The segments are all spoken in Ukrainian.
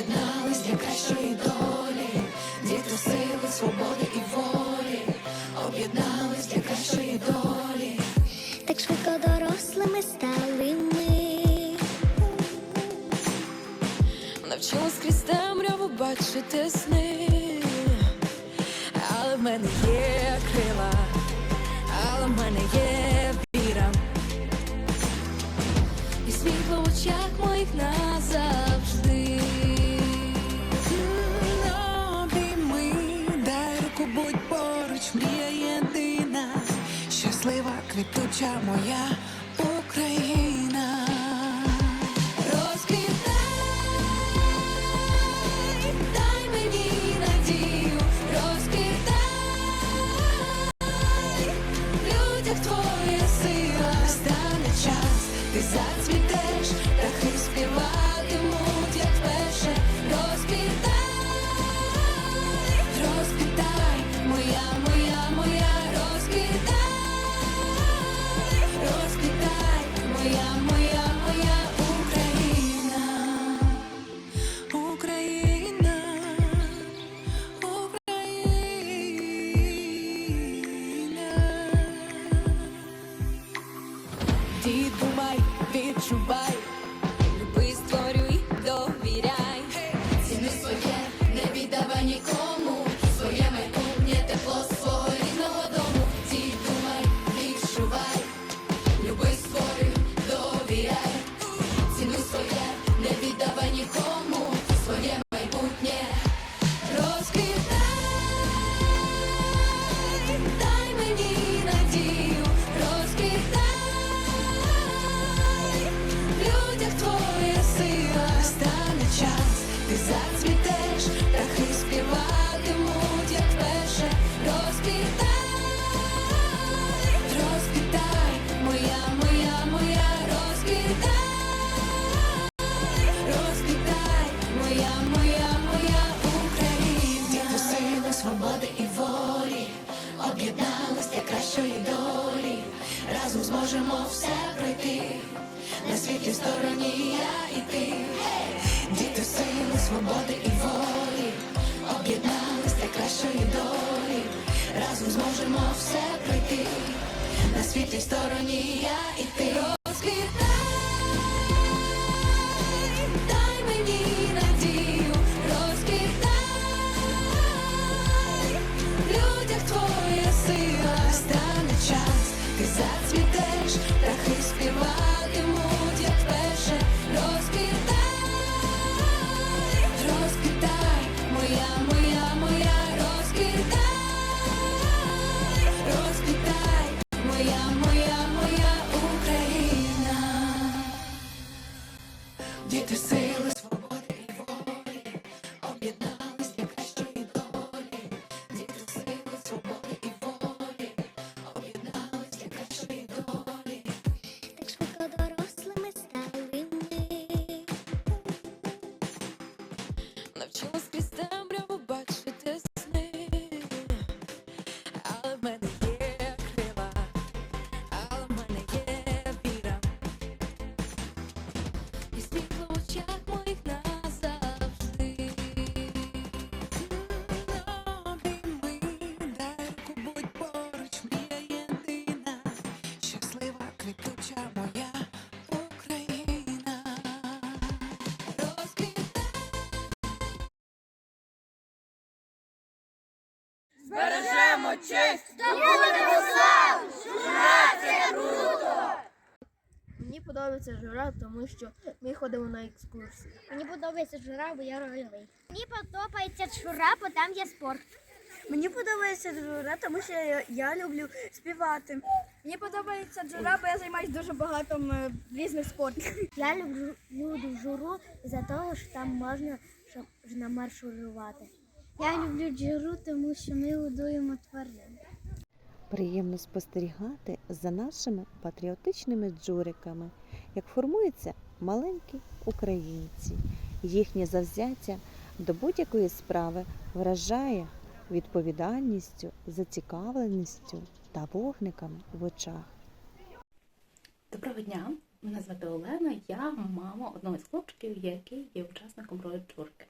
об'єднались для кращої долі. Діти сили, свободи і волі, об'єднались для кращої долі. Так швидко дорослими стали ми. Навчилась крізь темряву бачити сни, але в мене є крила, але в мене є щаслива, квітуча моя Україна. Розквітай, дай мені надію, розквітай, в людях твоя сила. Настане час, ти зацвітеш, птахи співатимуть, як перше. Розквітай, Ти думай, зможемо все пройти. На світлій стороні я і ти. Діти сили, свободи і волі, об'єднались для кращої долі. Разом зможемо все пройти. На світлій стороні я і ти. Честь! Мені подобається жура, тому що ми ходимо на екскурсії. Мені подобається жура, бо я рольовий. Мені подобається жура, бо там є спорт. Мені подобається джура, тому що я, я люблю співати. Мені подобається жура, бо я займаюся дуже багато різних спортів. Я люблю, журу за того, що там можна щоб намаршурувати. Я люблю журу, тому що ми годуємо тварин. Приємно спостерігати за нашими патріотичними джуриками, як формуються маленькі українці. Їхнє завзяття до будь-якої справи вражає відповідальністю, зацікавленістю та вогниками в очах. Доброго дня! Мене звати Олена, я мама одного з хлопчиків, який є учасником рою Джурки.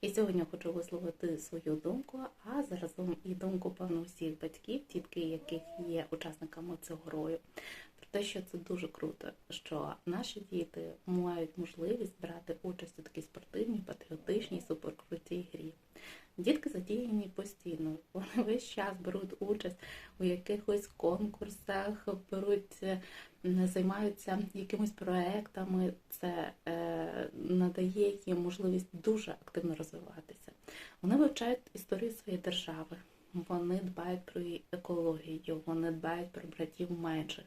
І сьогодні хочу висловити свою думку, а заразом і думку певно всіх батьків, тітки, яких є учасниками цього рою. Про те, що це дуже круто, що наші діти мають можливість брати участь у такій спортивній, патріотичній, суперкрутій грі. Дітки задіяні постійно, вони весь час беруть участь у якихось конкурсах, беруть, займаються якимись проектами. Це е, надає їм можливість дуже активно розвиватися. Вони вивчають історію своєї держави, вони дбають про екологію, вони дбають про братів менших.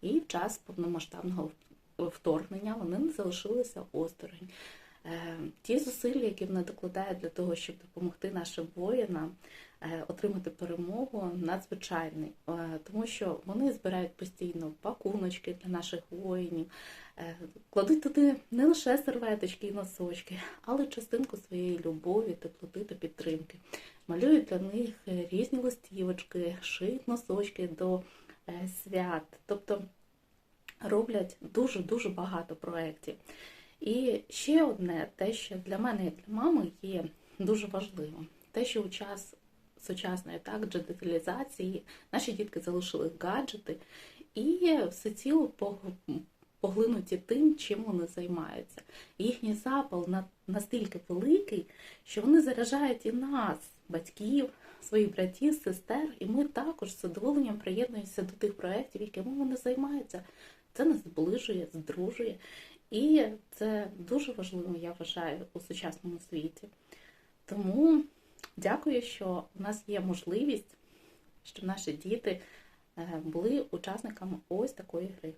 І в час повномасштабного вторгнення вони не залишилися осторонь. Е, Ті зусилля, які вони докладають для того, щоб допомогти нашим воїнам отримати перемогу, надзвичайний, Е, тому що вони збирають постійно пакуночки для наших воїнів, е, кладуть туди не лише серветочки і носочки, але частинку своєї любові, теплоти та підтримки. Малюють для них е, різні листівочки, шиють носочки до е, свят, тобто роблять дуже дуже багато проєктів. І ще одне, те, що для мене, як для мами, є дуже важливим, те, що у час сучасної так, джедиталізації наші дітки залишили гаджети і всеціло пог- поглинуті тим, чим вони займаються. Їхній запал настільки великий, що вони заряджають і нас, батьків, своїх братів, сестер, і ми також з задоволенням приєднуємося до тих проєктів, якими вони займаються. Це нас зближує, здружує. І це дуже важливо, я вважаю, у сучасному світі. Тому дякую, що у нас є можливість, щоб наші діти е, були учасниками ось такої гри.